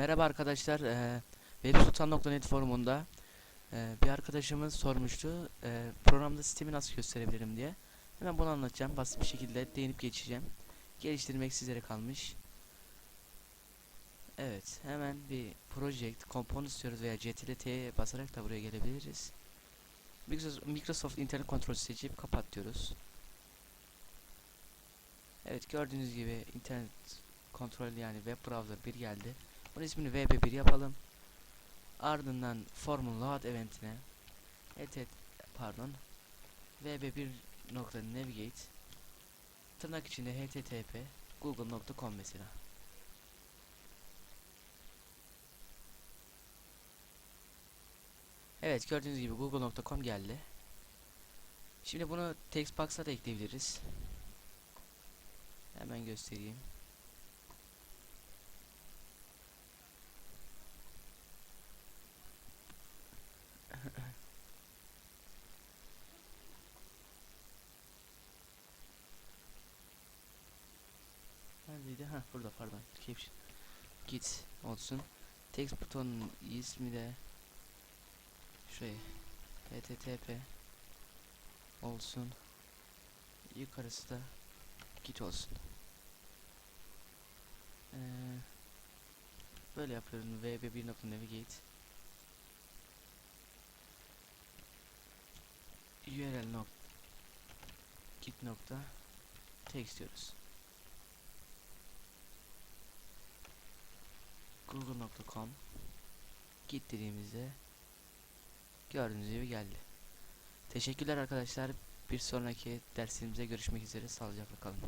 Merhaba arkadaşlar. Eee websultan.net forumunda eee, bir arkadaşımız sormuştu. eee, programda sistemi nasıl gösterebilirim diye. Hemen bunu anlatacağım. Basit bir şekilde değinip geçeceğim. Geliştirmek sizlere kalmış. Evet. Hemen bir project, component istiyoruz veya CTRL-T'ye basarak da buraya gelebiliriz. Microsoft, internet kontrol seçip kapat diyoruz. Evet gördüğünüz gibi internet kontrol yani web browser 1 geldi. Bunun ismini VB1 yapalım. Ardından formun load eventine et et pardon VB1 nokta navigate tırnak içinde http google.com mesela. Evet gördüğünüz gibi google.com geldi. Şimdi bunu text box'a da ekleyebiliriz. Hemen göstereyim. Neredeydi? Ha burada pardon. Caption. Git olsun. Text butonun ismi de şey http olsun. Yukarısı da git olsun. Ee, böyle yapıyorum. vb1.navigate url nok git nokta text diyoruz. google.com git dediğimizde gördüğünüz gibi geldi. Teşekkürler arkadaşlar. Bir sonraki dersimize görüşmek üzere. Sağlıcakla kalın.